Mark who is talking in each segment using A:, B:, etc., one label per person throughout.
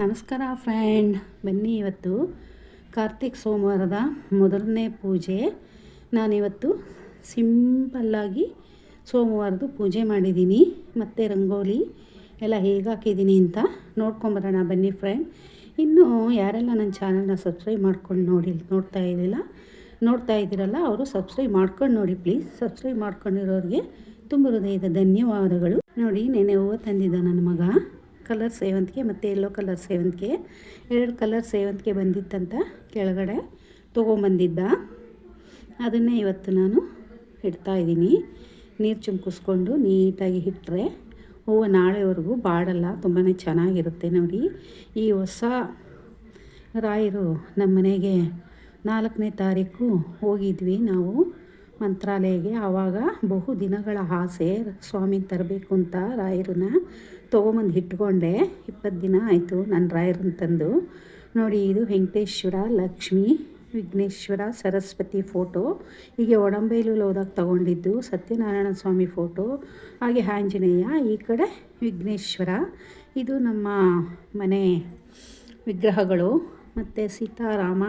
A: ನಮಸ್ಕಾರ ಫ್ರೆಂಡ್. ಬನ್ನಿ ಇವತ್ತು ಕಾರ್ತಿಕ್ ಸೋಮವಾರದ ಮೊದಲನೇ ಪೂಜೆ. ನಾನಿವತ್ತು ಸಿಂಪಲ್ಲಾಗಿ ಸೋಮವಾರದ್ದು ಪೂಜೆ ಮಾಡಿದ್ದೀನಿ. ಮತ್ತು ರಂಗೋಲಿ ಎಲ್ಲ ಹೇಗೆ ಹಾಕಿದ್ದೀನಿ ಅಂತ ನೋಡ್ಕೊಂಬರೋಣ ಬನ್ನಿ ಫ್ರೆಂಡ್. ಇನ್ನು ಯಾರೆಲ್ಲ ನನ್ನ ಚಾನಲ್ನ ಸಬ್ಸ್ಕ್ರೈಬ್ ಮಾಡ್ಕೊಂಡು ನೋಡಿ, ನೋಡ್ತಾ ಇದ್ದಿಲ್ಲ ನೋಡ್ತಾ ಇದ್ದೀರಲ್ಲ, ಅವರು ಸಬ್ಸ್ಕ್ರೈಬ್ ಮಾಡ್ಕೊಂಡು ನೋಡಿ ಪ್ಲೀಸ್. ಸಬ್ಸ್ಕ್ರೈಬ್ ಮಾಡ್ಕೊಂಡಿರೋರಿಗೆ ತುಂಬ ಹೃದಯದ ಧನ್ಯವಾದಗಳು. ನೋಡಿ, ನೆನೆ ಹೂವು ತಂದಿದ್ದ ನನ್ನ ಮಗ. ಕಲರ್ ಸೇವಂತಿಗೆ ಮತ್ತು ಯೆಲ್ಲೋ ಕಲರ್ ಸೇವಂತಿಗೆ. ಎರಡು ಕಲರ್ ಸೇವಂತಿಗೆ ಬಂದಿತ್ತಂತ ಕೆಳಗಡೆ ತೊಗೊಂಬಂದಿದ್ದ. ಅದನ್ನೇ ಇವತ್ತು ನಾನು ಇಡ್ತಾಯಿದ್ದೀನಿ ನೀರು ಚುಮ್ಕಿಸ್ಕೊಂಡು ನೀಟಾಗಿ ಇಟ್ಟರೆ ಹೂವು ನಾಳೆವರೆಗೂ ಬಾಡಲ್ಲ ತುಂಬಾ ಚೆನ್ನಾಗಿರುತ್ತೆ ನೋಡಿ. ಈ ಹೊಸ ರಾಯರು ನಮ್ಮ ಮನೆಗೆ ನಾಲ್ಕನೇ ತಾರೀಕು ಹೋಗಿದ್ವಿ ನಾವು. ಮಂತ್ರಾಲಯಗೆ ಆವಾಗ ಬಹು ದಿನಗಳ ಆಸೆ ಸ್ವಾಮಿ ತರಬೇಕು ಅಂತ ರಾಯರನ್ನ ತೊಗೊಂಬಂದು ಇಟ್ಕೊಂಡೆ. ಇಪ್ಪತ್ತು ದಿನ ಆಯಿತು ನನ್ನ ರಾಯರನ್ನ ತಂದು. ನೋಡಿ, ಇದು ವೆಂಕಟೇಶ್ವರ, ಲಕ್ಷ್ಮಿ, ವಿಘ್ನೇಶ್ವರ, ಸರಸ್ವತಿ ಫೋಟೋ. ಹೀಗೆ ಒಡಂಬೈಲು ಹೋದಾಗ ತಗೊಂಡಿದ್ದು ಸತ್ಯನಾರಾಯಣ ಸ್ವಾಮಿ ಫೋಟೋ. ಹಾಗೆ ಆಂಜನೇಯ, ಈ ಕಡೆ ವಿಘ್ನೇಶ್ವರ. ಇದು ನಮ್ಮ ಮನೆ ವಿಗ್ರಹಗಳು. ಮತ್ತು ಸೀತಾರಾಮ,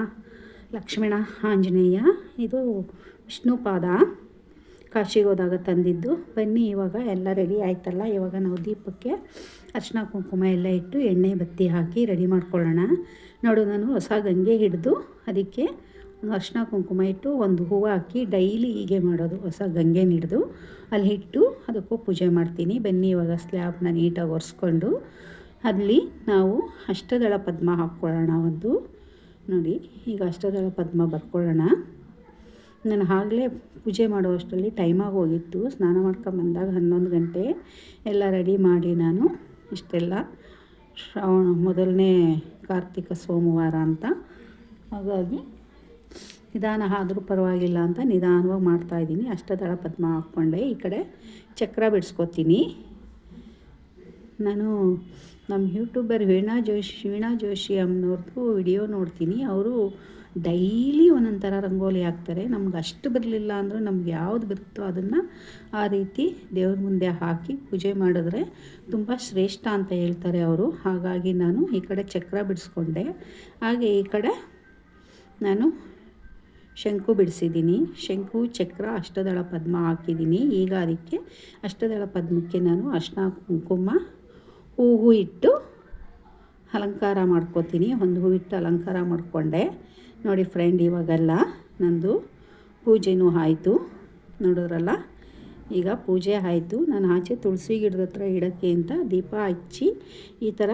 A: ಲಕ್ಷ್ಮಣ, ಆಂಜನೇಯ. ಇದು ವಿಷ್ಣು ಪಾದ ಕಾಶಿಗೆ ಹೋದಾಗ ತಂದಿದ್ದು. ಬನ್ನಿ, ಇವಾಗ ಎಲ್ಲ ರೆಡಿ ಆಯ್ತಲ್ಲ? ಇವಾಗ ನಾವು ದೀಪಕ್ಕೆ ಅರ್ಶಿನ ಕುಂಕುಮ ಎಲ್ಲ ಇಟ್ಟು ಎಣ್ಣೆ ಬತ್ತಿ ಹಾಕಿ ರೆಡಿ ಮಾಡ್ಕೊಳ್ಳೋಣ. ನೋಡು, ನಾನು ಹೊಸ ಗಂಗೆ ಹಿಡಿದು ಅದಕ್ಕೆ ಒಂದು ಅರ್ಶಿನ ಕುಂಕುಮ ಇಟ್ಟು ಒಂದು ಹೂವು ಹಾಕಿ ಡೈಲಿ ಹೀಗೆ ಮಾಡೋದು, ಹೊಸ ಗಂಗೆ ಹಿಡಿದು. ಅಲ್ಲಿ ಇಟ್ಟು ಅದಕ್ಕೂ ಪೂಜೆ ಮಾಡ್ತೀನಿ. ಬನ್ನಿ, ಇವಾಗ ಸ್ಲ್ಯಾಬ್ನ ನೀಟಾಗಿ ಒರೆಸ್ಕೊಂಡು ಅಲ್ಲಿ ನಾವು ಅಷ್ಟದಳ ಪದ್ಮ ಹಾಕ್ಕೊಳ್ಳೋಣ ಒಂದು. ನೋಡಿ, ಈಗ ಅಷ್ಟದಳ ಪದ್ಮ ಬರ್ಕೊಳ್ಳೋಣ. ನಾನು ಆಗಲೇ ಪೂಜೆ ಮಾಡುವಷ್ಟರಲ್ಲಿ ಟೈಮಾಗಿ ಹೋಗಿತ್ತು. ಸ್ನಾನ ಮಾಡ್ಕೊಂಬಂದಾಗ ಹನ್ನೊಂದು ಗಂಟೆ ಎಲ್ಲ ರೆಡಿ ಮಾಡಿ ನಾನು ಇಷ್ಟೆಲ್ಲ ಶ್ರಾವಣ ಮೊದಲನೇ ಕಾರ್ತಿಕ ಸೋಮವಾರ ಅಂತ. ಹಾಗಾಗಿ ನಿಧಾನ ಆದರೂ ಪರವಾಗಿಲ್ಲ ಅಂತ ನಿಧಾನವಾಗಿ ಮಾಡ್ತಾಯಿದ್ದೀನಿ ಅಷ್ಟದಳ ಪದ್ಮ ಹಾಕ್ಕೊಂಡೆ. ಈ ಕಡೆ ಚಕ್ರ ಬಿಡಿಸ್ಕೊತೀನಿ. ನಾನು ನಮ್ಮ ಯೂಟ್ಯೂಬರ್ ವೀಣಾ ಜೋಶಿ ವೀಣಾ ಜೋಶಿ ಅಮ್ಮನವ್ರದ್ದು ವಿಡಿಯೋ ನೋಡ್ತೀನಿ. ಅವರು ಡೈಲಿ ಒಂದೊಂದು ರಂಗೋಲಿ ಹಾಕ್ತಾರೆ. ನಮ್ಗೆ ಅಷ್ಟು ಬರಲಿಲ್ಲ ಅಂದರೂ ನಮ್ಗೆ ಯಾವುದು ಬರುತ್ತೋ ಅದನ್ನು ಆ ರೀತಿ ದೇವ್ರ ಮುಂದೆ ಹಾಕಿ ಪೂಜೆ ಮಾಡಿದ್ರೆ ತುಂಬ ಶ್ರೇಷ್ಠ ಅಂತ ಹೇಳ್ತಾರೆ ಅವರು. ಹಾಗಾಗಿ ನಾನು ಈ ಕಡೆ ಚಕ್ರ ಬಿಡಿಸ್ಕೊಂಡೆ. ಹಾಗೆ ಈ ಕಡೆ ನಾನು ಶಂಕು ಬಿಡಿಸಿದ್ದೀನಿ. ಶಂಕು, ಚಕ್ರ, ಅಷ್ಟದಳ ಪದ್ಮ ಹಾಕಿದ್ದೀನಿ. ಈಗ ಅದಕ್ಕೆ ಅಷ್ಟದಳ ಪದ್ಮಕ್ಕೆ ನಾನು ಅರ್ಶನ ಕುಂಕುಮ, ಹೂವು ಇಟ್ಟು ಅಲಂಕಾರ ಮಾಡ್ಕೋತೀನಿ. ಒಂದು ಹೂವಿಟ್ಟು ಅಲಂಕಾರ ಮಾಡಿಕೊಂಡೆ. ನೋಡಿ ಫ್ರೆಂಡ್ ಇವಾಗೆಲ್ಲ ನಂದು ಪೂಜೆನೂ ಆಯಿತು. ನೋಡಿದ್ರಲ್ಲ? ಈಗ ಪೂಜೆ ಆಯಿತು. ನಾನು ಆಚೆ ತುಳಸಿ ಗಿಡದ ಹತ್ರ ಇಡೋಕ್ಕೆ ಅಂತ ದೀಪ ಹಚ್ಚಿ ಈ ಥರ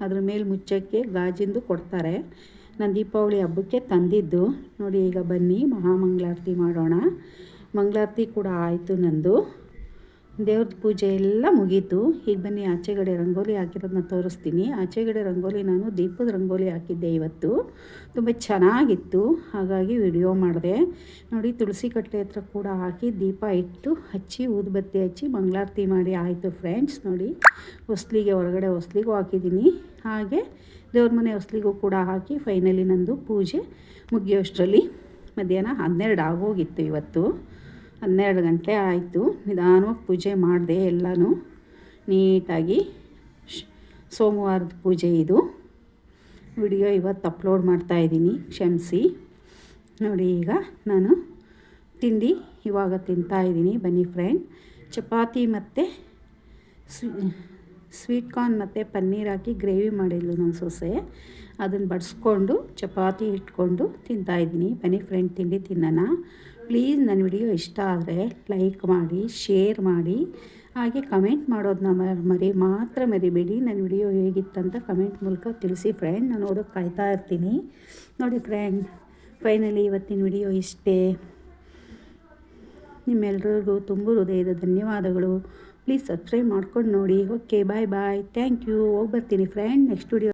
A: ಅದ್ರ ಮೇಲೆ ಮುಚ್ಚೋಕ್ಕೆ ಗಾಜಿಂದು ಕೊಡ್ತಾರೆ. ನಾನು ದೀಪಾವಳಿ ಹಬ್ಬಕ್ಕೆ ತಂದಿದ್ದು. ನೋಡಿ ಈಗ ಬನ್ನಿ, ಮಹಾಮಂಗಳಾರತಿ ಮಾಡೋಣ. ಮಂಗಳಾರತಿ ಕೂಡ ಆಯಿತು ನಂದು. ದೇವ್ರದ್ದು ಪೂಜೆ ಎಲ್ಲ ಮುಗೀತು. ಈಗ ಬನ್ನಿ, ಆಚೆಗಡೆ ರಂಗೋಲಿ ಹಾಕಿರೋದನ್ನ ತೋರಿಸ್ತೀನಿ. ಆಚೆಗಡೆ ರಂಗೋಲಿ ನಾನು ದೀಪದ ರಂಗೋಲಿ ಹಾಕಿದ್ದೆ ಇವತ್ತು. ತುಂಬ ಚೆನ್ನಾಗಿತ್ತು. ಹಾಗಾಗಿ ವಿಡಿಯೋ ಮಾಡಿದೆ. ನೋಡಿ, ತುಳಸಿ ಕಟ್ಟೆ ಹತ್ರ ಕೂಡ ಹಾಕಿ ದೀಪ ಇಟ್ಟು ಹಚ್ಚಿ ಊದುಬತ್ತಿ ಹಚ್ಚಿ ಮಂಗಳಾರತಿ ಮಾಡಿ ಆಯಿತು ಫ್ರೆಂಡ್ಸ್ ನೋಡಿ, ಹೊಸ್ಲಿಗೆ ಹೊರಗಡೆ ಹೊಸ್ಲಿಗೂ ಹಾಕಿದ್ದೀನಿ. ಹಾಗೆ ದೇವ್ರ ಮನೆ ಹೊಸ್ಲಿಗೂ ಕೂಡ ಹಾಕಿ ಫೈನಲಿ ನಂದು ಪೂಜೆ ಮುಗಿಯೋಷ್ಟರಲ್ಲಿ ಮಧ್ಯಾಹ್ನ ಹನ್ನೆರಡು ಆಗೋಗಿತ್ತು ಇವತ್ತು. ಹನ್ನೆರಡು ಗಂಟೆ ಆಯಿತು. ನಿಧಾನವಾಗಿ ಪೂಜೆ ಮಾಡಿದೆ ಎಲ್ಲನೂ. ನೀಟಾಗಿ ಸೋಮವಾರದ ಪೂಜೆ ಇದು. ವಿಡಿಯೋ ಇವತ್ತು ಅಪ್ಲೋಡ್ ಮಾಡ್ತಾಯಿದ್ದೀನಿ ಕ್ಷಮಿಸಿ. ನೋಡಿ ಈಗ ನಾನು ತಿಂಡಿ ಇವಾಗ ತಿಂತಾಯಿದ್ದೀನಿ ಬನ್ನಿ ಫ್ರೆಂಡ್. ಚಪಾತಿ ಮತ್ತು ಸ್ವೀಟ್ ಕಾರ್ನ್ ಮತ್ತು ಪನ್ನೀರ್ ಹಾಕಿ ಗ್ರೇವಿ ಮಾಡಿದ್ಲು ನನ್ನ ಸೊಸೆ. ಅದನ್ನು ಬಡಿಸ್ಕೊಂಡು ಚಪಾತಿ ಇಟ್ಕೊಂಡು ತಿಂತಾಯಿದ್ದೀನಿ ಬನ್ನಿ ಫ್ರೆಂಡ್, ತಿಂಡಿ ತಿನ್ನೋಣ. ಪ್ಲೀಸ್ ನನ್ನ ವಿಡಿಯೋ ಇಷ್ಟ ಆದರೆ ಲೈಕ್ ಮಾಡಿ, ಶೇರ್ ಮಾಡಿ. ಹಾಗೆ ಕಮೆಂಟ್ ಮಾಡೋದನ್ನ ಮರಿ, ಮಾತ್ರ ಮರಿಬೇಡಿ. ನನ್ನ ವಿಡಿಯೋ ಹೇಗಿತ್ತಂತ ಕಮೆಂಟ್ ಮೂಲಕ ತಿಳಿಸಿ ಫ್ರೆಂಡ್ ನಾನು ಓದೋಕ್ಕೆ ಕಾಯ್ತಾ ಇರ್ತೀನಿ. ನೋಡಿ ಫ್ರೆಂಡ್ ಫೈನಲಿ ಇವತ್ತಿನ ವಿಡಿಯೋ ಇಷ್ಟೇ. ನಿಮ್ಮೆಲ್ಲರಿಗೂ ತುಂಬ ಹೃದಯದ ಧನ್ಯವಾದಗಳು. ಪ್ಲೀಸ್ ಸಬ್ಸ್ಕ್ರೈಬ್ ಮಾಡ್ಕೊಂಡು ನೋಡಿ. Okay bye bye thank you ಹೋಗಿ ಬರ್ತೀನಿ ಫ್ರೆಂಡ್ ನೆಕ್ಸ್ಟ್ ವಿಡಿಯೋ